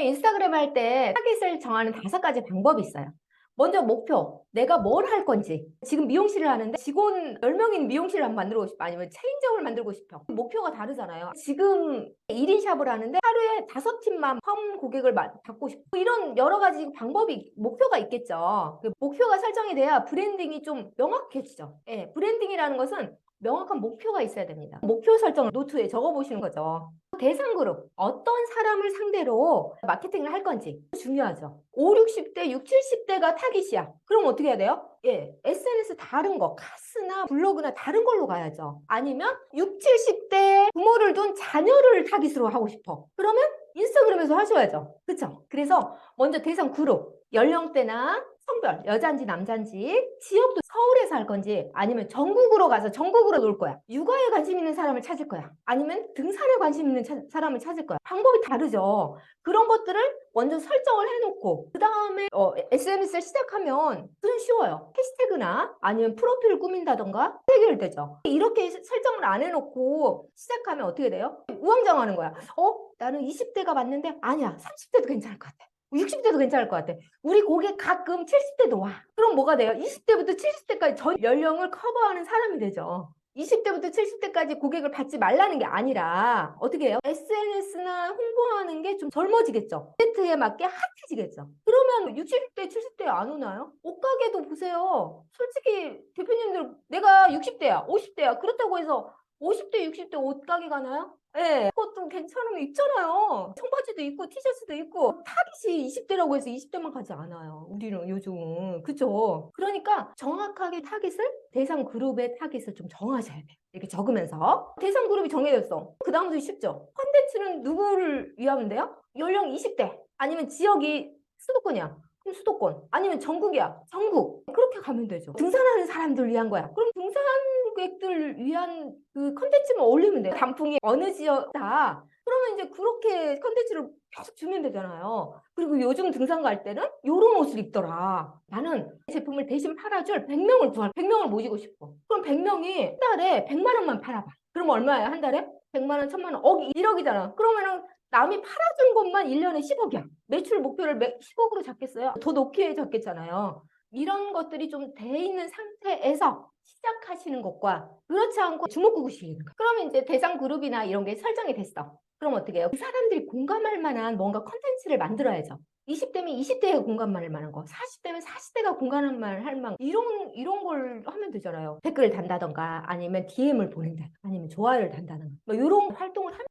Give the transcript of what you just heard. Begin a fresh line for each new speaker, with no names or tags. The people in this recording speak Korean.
인스타그램 할 때 타깃을 정하는 다섯 가지 방법이 있어요. 먼저 목표, 내가 뭘 할 건지. 지금 미용실을 하는데 직원 10명인 미용실을 한번 만들고 싶어. 아니면 체인점을 만들고 싶어. 목표가 다르잖아요. 지금 1인 샵을 하는데 하루에 다섯 팀만 펌 고객을 마- 받고 싶어. 이런 여러 가지 방법이, 목표가 있겠죠. 그 목표가 설정이 돼야 브랜딩이 좀 명확해지죠. 예, 브랜딩이라는 것은 명확한 목표가 있어야 됩니다. 목표 설정을 노트에 적어 보시는 거죠. 대상 그룹, 어떤 사람을 상대로 마케팅을 할 건지 중요하죠. 5, 60대, 6, 70대가 타깃이야. 그럼 어떻게 해야 돼요? 예, SNS 다른 거, 카스나 블로그나 다른 걸로 가야죠. 아니면 6, 70대 부모를 둔 자녀를 타깃으로 하고 싶어. 그러면 인스타그램에서 하셔야죠. 그쵸? 그래서 먼저 대상 그룹, 연령대나 성별, 여잔지 남잔지, 지역도 서울에서 할 건지, 아니면 전국으로 가서 전국으로 놀 거야. 육아에 관심 있는 사람을 찾을 거야. 아니면 등산에 관심 있는 차- 사람을 찾을 거야. 방법이 다르죠. 그런 것들을 먼저 설정을 해놓고, 그 다음에 SNS를 시작하면 그건 쉬워요. 해시태그나 아니면 프로필을 꾸민다던가 해결되죠. 이렇게 설정을 안 해놓고 시작하면 어떻게 돼요? 우왕좌왕하는 거야. 어? 나는 20대가 맞는데 아니야. 30대도 괜찮을 것 같아. 60대도 괜찮을 것 같아. 우리 고객 가끔 70대도 와. 그럼 뭐가 돼요? 20대부터 70대까지 전 연령을 커버하는 사람이 되죠. 20대부터 70대까지 고객을 받지 말라는 게 아니라 어떻게 해요? SNS나 홍보하는 게 좀 젊어지겠죠. 세트에 맞게 핫해지겠죠. 그러면 60대, 70대 안 오나요? 옷가게도 보세요. 솔직히 대표님들 내가 60대야, 50대야. 그렇다고 해서 50대, 60대 옷가게 가나요? 예, 그것 좀 괜찮은 게 있잖아요. 청바지도 있고 티셔츠도 있고 타깃이 20대라고 해서 20대만 가지 않아요. 우리는 요즘은 그죠? 그러니까 정확하게 타깃을 대상 그룹의 타깃을 좀 정하셔야 돼요. 이렇게 적으면서 대상 그룹이 정해졌어. 그 다음부터 쉽죠. 컨텐츠는 누구를 위하면 돼요? 연령 20대 아니면 지역이 수도권이야. 그럼 수도권 아니면 전국이야. 전국 그렇게 가면 되죠. 등산하는 사람들 위한 거야. 그럼 등산 객들 위한 그 컨텐츠만 올리면 돼요. 단풍이 어느 지역다. 그러면 이제 그렇게 컨텐츠를 계속 주면 되잖아요. 그리고 요즘 등산 갈 때는 요런 옷을 입더라. 나는 이 제품을 대신 팔아줄 100명을 구할, 100명을 모시고 싶어. 그럼 100명이 한 달에 100만 원만 팔아봐. 그럼 얼마야, 한 달에? 100만 원, 1000만 원, 억, 1억이잖아. 그러면은 남이 팔아준 것만 1년에 10억이야. 매출 목표를 10억으로 잡겠어요? 더 높게 잡겠잖아요. 이런 것들이 좀 돼 있는 상태에서 시작하시는 것과 그렇지 않고 주먹구구시는 거. 그러면 이제 대상 그룹이나 이런 게 설정이 됐어. 그럼 어떻게 해요? 그 사람들이 공감할 만한 뭔가 컨텐츠를 만들어야죠. 20대면 20대가 공감할 만한 거, 40대면 40대가 공감할 만한 이런 이런 걸 하면 되잖아요. 댓글을 단다던가 아니면 DM을 보낸다, 아니면 좋아요를 단다던가 뭐 이런 활동을 하면